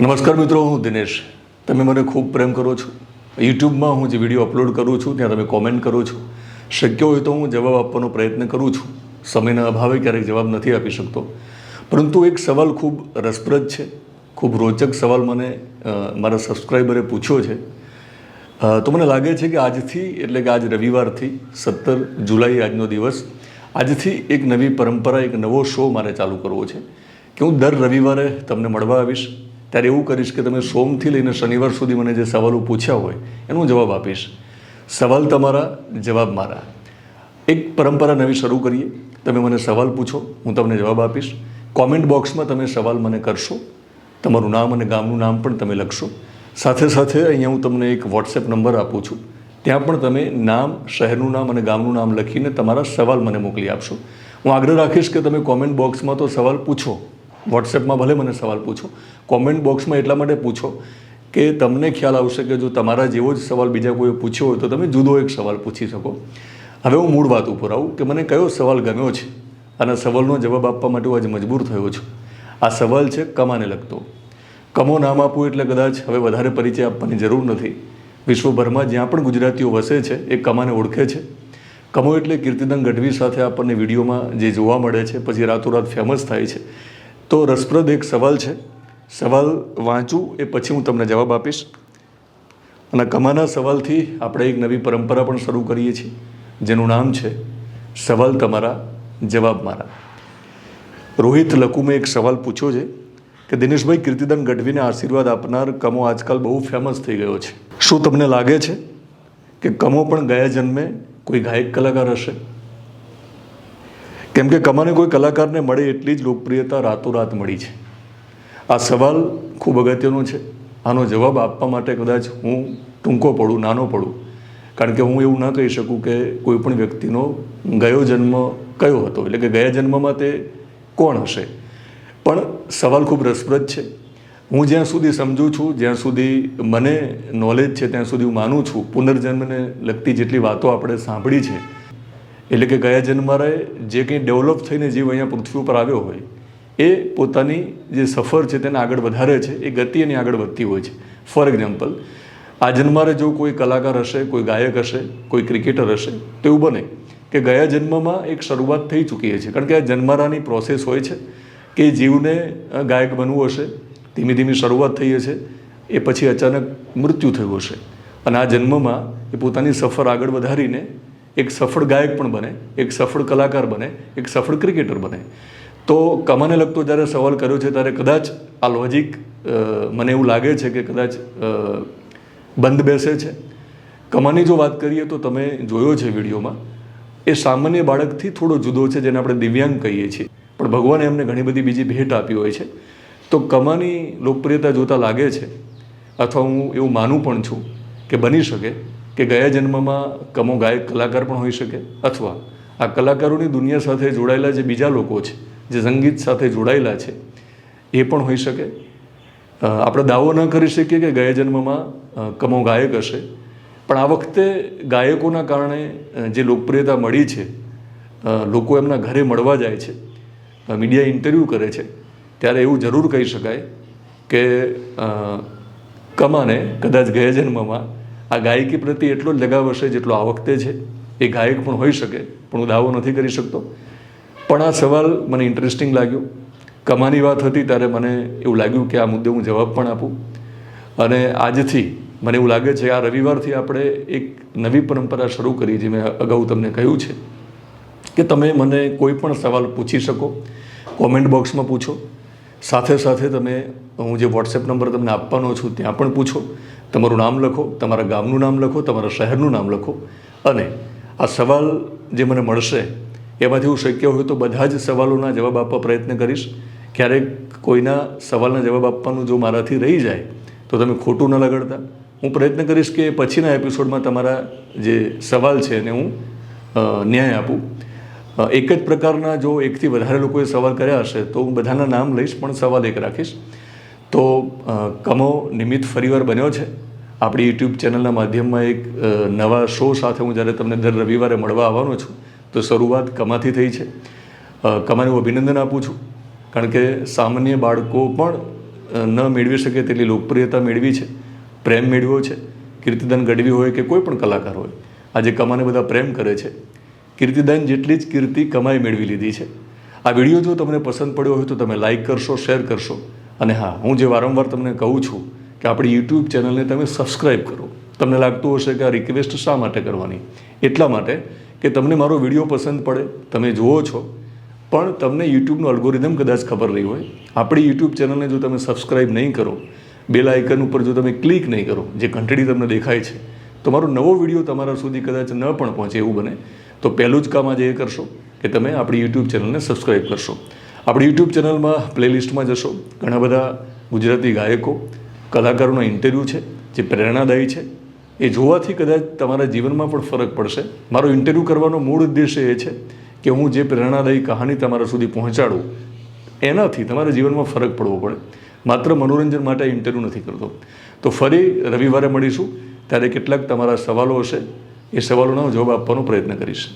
નમસ્કાર મિત્રો, હું દિનેશ. તમે મને ખૂબ પ્રેમ કરો છો. યુટ્યુબમાં હું જે વીડિયો અપલોડ કરું છું, ત્યાં તમે કોમેન્ટ કરો છો. શક્ય હોય તો હું જવાબ આપવાનો પ્રયત્ન કરું છું. સમયના અભાવે ક્યારેક જવાબ નથી આપી શકતો. પરંતુ એક સવાલ ખૂબ રસપ્રદ છે. ખૂબ રોચક સવાલ મને મારા સબસ્ક્રાઈબરે પૂછ્યો છે. તો મને લાગે છે કે આજથી, એટલે કે આજ રવિવારથી, સત્તર જુલાઈ આજનો દિવસ, આજથી એક નવી પરંપરા, એક નવો શો મારે ચાલુ કરવો છે. કે હું દર રવિવારે તમને મળવા આવીશ. ત્યારે એવું કરીશ કે તમે સોમથી લઈને શનિવાર સુધી મને જે સવાલો પૂછ્યા હોય, એનો જવાબ આપીશ. સવાલ તમારા, જવાબ મારા. એક પરંપરા નવી શરૂ કરીએ. તમે મને સવાલ પૂછો, હું તમને જવાબ આપીશ. કોમેન્ટ બોક્સમાં તમે સવાલ મને કરશો. તમારું નામ અને ગામનું નામ પણ તમે લખશો. સાથે સાથે અહીંયા હું તમને એક વોટ્સએપ નંબર આપું છું. ત્યાં પણ તમે નામ, શહેરનું નામ અને ગામનું નામ લખીને તમારા સવાલ મને મોકલી આપશો. હું આગ્રહ રાખીશ કે તમે કોમેન્ટ બોક્સમાં તો સવાલ પૂછો. વોટ્સએપમાં ભલે મને સવાલ પૂછો કોમેન્ટ બોક્સમાં એટલા માટે પૂછો કે તમને ખ્યાલ આવશે કે જો તમારા જેવો જ સવાલ બીજા કોઈએ પૂછ્યો હોય તો તમે જુદો એક સવાલ પૂછી શકો. હવે હું મૂળ વાત ઉપર આવું કે મને કયો સવાલ ગમ્યો છે અને સવાલનો જવાબ આપવા માટે હું આજે મજબૂર થયો છું. આ સવાલ છે કમાને લગતો. કમો નામ આપવું એટલે કદાચ હવે વધારે પરિચય આપવાની જરૂર નથી. વિશ્વભરમાં જ્યાં પણ ગુજરાતીઓ વસે છે, એ કમાને ઓળખે છે. કમો એટલે કીર્તિદાન ગઢવી સાથે આપણને વિડીયોમાં જે જોવા મળે છે, પછી રાતોરાત ફેમસ થાય છે. તો રસપ્રદ એક સવાલ છે. સવાલ વાંચું એ પછી હું તમને જવાબ આપીશ. અને કમાના સવાલથી આપણે એક નવી પરંપરા પણ શરૂ કરીએ છીએ, જેનું નામ છે, સવાલ તમારા, જવાબ મારા. રોહિત લકુમે એક સવાલ પૂછ્યો છે કે, દિનેશભાઈ, કીર્તિદાન ગઢવીને આશીર્વાદ આપનાર કમો આજકાલ બહુ ફેમસ થઈ ગયો છે. શું તમને લાગે છે કે કમો પણ ગયા જન્મે કોઈ ગાયક કલાકાર હશે? કેમ કે કમાને કોઈ કલાકારને મળે એટલી જ લોકપ્રિયતા રાતોરાત મળી છે. આ સવાલ ખૂબ અગત્યનો છે. આનો જવાબ આપવા માટે કદાચ હું ટૂંકો પડું, નાનો પડું. કારણ કે હું એવું ના કહી શકું કે કોઈ પણ વ્યક્તિનો ગયો જન્મ કયો હતો? એટલે કે ગયા જન્મમાં તે કોણ હશે? પણ સવાલ ખૂબ રસપ્રદ છે. હું જ્યાં સુધી સમજું છું, જ્યાં સુધી મને નોલેજ છે, ત્યાં સુધી હું માનું છું, પુનર્જન્મને લગતી જેટલી વાતો આપણે સાંભળી છે એટલે કે ગયા જન્મારે જે કંઈ ડેવલપ થઈને જીવ અહીંયા પૃથ્વી ઉપર આવ્યો હોય, એ પોતાની જે સફર છે તેને આગળ વધારે છે, એ ગતિ એની આગળ વધતી હોય છે. ફોર એક્ઝામ્પલ આ જન્મારે જો કોઈ કલાકાર હશે, કોઈ ગાયક હશે, કોઈ ક્રિકેટર હશે, તો એવું બને કે ગયા જન્મમાં એક શરૂઆત થઈ ચૂકી છે. કારણ કે આ જન્મારાની પ્રોસેસ હોય છે કે જીવને ગાયક બનવું હશે, ધીમે ધીમે શરૂઆત થઈ હશે, એ પછી અચાનક મૃત્યુ થયું હશે. અને આ જન્મમાં એ પોતાની સફર આગળ વધારીને એક સફળ ગાયક પણ બને, એક સફળ કલાકાર બને, એક સફળ ક્રિકેટર બને. તો કમાને લગતો જ્યારે સવાલ કર્યો છે, ત્યારે કદાચ આ લોજિક મને એવું લાગે છે કે કદાચ બંધ બેસે છે. કમાની જો વાત કરીએ તો તમે જોયો છે વિડીયોમાં, એ સામાન્ય બાળકથી થોડો જુદો છે જેને આપણે દિવ્યાંગ કહીએ છીએ. પણ ભગવાને એમને ઘણી બધી બીજી ભેટ આપી હોય છે. તો કમાની લોકપ્રિયતા જોતાં લાગે છે. અથવા હું એવું માનું પણ છું કે બની શકે. કે ગયા જન્મમાં કમો ગાયક કલાકાર પણ હોઈ શકે? અથવા આ કલાકારોની દુનિયા સાથે જોડાયેલા જે બીજા લોકો છે, જે સંગીત સાથે જોડાયેલા છે, એ પણ હોઈ શકે? આપણે દાવો ન કરી શકીએ કે ગયા જન્મમાં કમો ગાયક હશે. પણ આ વખતે ગાયકોના કારણે જે લોકપ્રિયતા મળી છે લોકો એમના ઘરે મળવા જાય છે મીડિયા ઇન્ટરવ્યૂ કરે છે, ત્યારે એવું જરૂર કહી શકાય કે કમાને કદાચ ગયા જન્મમાં આ ગાયકી પ્રત્યે એટલો જ લગાવ હશે જેટલો આ વખતે છે. એ ગાયક પણ હોઈ શકે, પણ હું દાવો નથી કરી શકતો. પણ આ સવાલ મને ઇન્ટરેસ્ટિંગ લાગ્યો. કમાની વાત હતી ત્યારે મને એવું લાગ્યું કે આ મુદ્દે હું જવાબ પણ આપું. અને આજથી મને એવું લાગે છે આ રવિવારથી આપણે એક નવી પરંપરા શરૂ કરી, જે મેં અગાઉ તમને કહ્યું છે. કે તમે મને કોઈ પણ સવાલ પૂછી શકો કોમેન્ટ બોક્સમાં પૂછો. સાથે સાથે તમે હું જે વોટ્સએપ નંબર તમને આપવાનો છું, ત્યાં પણ પૂછો. તમારું નામ લખો, તમારા ગામનું નામ લખો, તમારા શહેરનું નામ લખો. અને આ સવાલ જે મને મળશે, એમાંથી હું શક્ય હોય તો બધા જ સવાલોના જવાબ આપવા પ્રયત્ન કરીશ. ક્યારેક કોઈના સવાલના જવાબ આપવાનું જો મારાથી રહી જાય, તો તમે ખોટું ન લગાડતા. હું પ્રયત્ન કરીશ કે પછીના એપિસોડમાં તમારા જે સવાલ છે એને હું ન્યાય આપું. એક જ પ્રકારના જો એકથી વધારે લોકોએ સવાલ કર્યા હશે, તો હું બધાના નામ લઈશ, પણ સવાલ એક રાખીશ. તો કમો નિમિત્ત ફરીવાર બન્યો છે. આપણી યુટ્યુબ ચેનલના માધ્યમમાં એક નવા શો સાથે હું જ્યારે તમને દર રવિવારે મળવા આવવાનો છું, તો શરૂઆત કમાથી થઈ છે. કમાને હું અભિનંદન આપું છું, કારણ કે સામાન્ય બાળકો પણ ન મેળવી શકે તેટલી લોકપ્રિયતા મેળવી છે, પ્રેમ મેળવ્યો છે. કીર્તિદાન ગઢવી હોય કે કોઈ પણ કલાકાર હોય, આજે કમાને બધા પ્રેમ કરે છે. કીર્તિદાન જેટલી જ કીર્તિ કમાઈ મેળવી લીધી છે. આ વીડિયો જો તમને પસંદ પડ્યો હોય તો તમે લાઈક કરશો, શેર કરશો. અને હા, હું જે વારંવાર તમને કહું છું કે આપણી યુટ્યુબ ચેનલને તમે સબસ્ક્રાઈબ કરો. તમને લાગતું હશે કે આ રિક્વેસ્ટ શા માટે કરવાની? એટલા માટે કે તમને મારો વીડિયો પસંદ પડે, તમે જુઓ છો, પણ તમને યુટ્યુબનું અલ્ગોરિધમ કદાચ ખબર નહીં હોય. આપણી યુટ્યુબ ચેનલને જો તમે સબસ્ક્રાઈબ નહીં કરો બેલ આઇકન ઉપર જો તમે ક્લિક નહીં કરો, જે ઘંટડી તમને દેખાય છે, તો મારો નવો વીડિયો તમારા સુધી કદાચ ન પણ પહોંચે એવું બને, તો પહેલું જ કામ આજે એ કરશો કે તમે આપણી યુટ્યુબ ચેનલને સબસ્ક્રાઈબ કરશો. આપણી યુટ્યુબ ચેનલમાં પ્લેલિસ્ટમાં જશો. ઘણા બધા ગુજરાતી ગાયકો, કલાકારોનો ઇન્ટરવ્યૂ છે, જે પ્રેરણાદાયી છે. એ જોવાથી કદાચ તમારા જીવનમાં પણ ફરક પડશે. મારો ઇન્ટરવ્યૂ કરવાનો મૂળ ઉદ્દેશ્ય એ છે કે હું જે પ્રેરણાદાયી કહાની તમારા સુધી પહોંચાડું, એનાથી તમારા જીવનમાં ફરક પડવો પડે. માત્ર મનોરંજન માટે ઇન્ટરવ્યૂ નથી કરતો. તો ફરી રવિવારે મળીશું. ત્યારે કેટલાક તમારા સવાલો હશે. એ સવાલોનો જવાબ આપવાનો પ્રયત્ન કરીશ.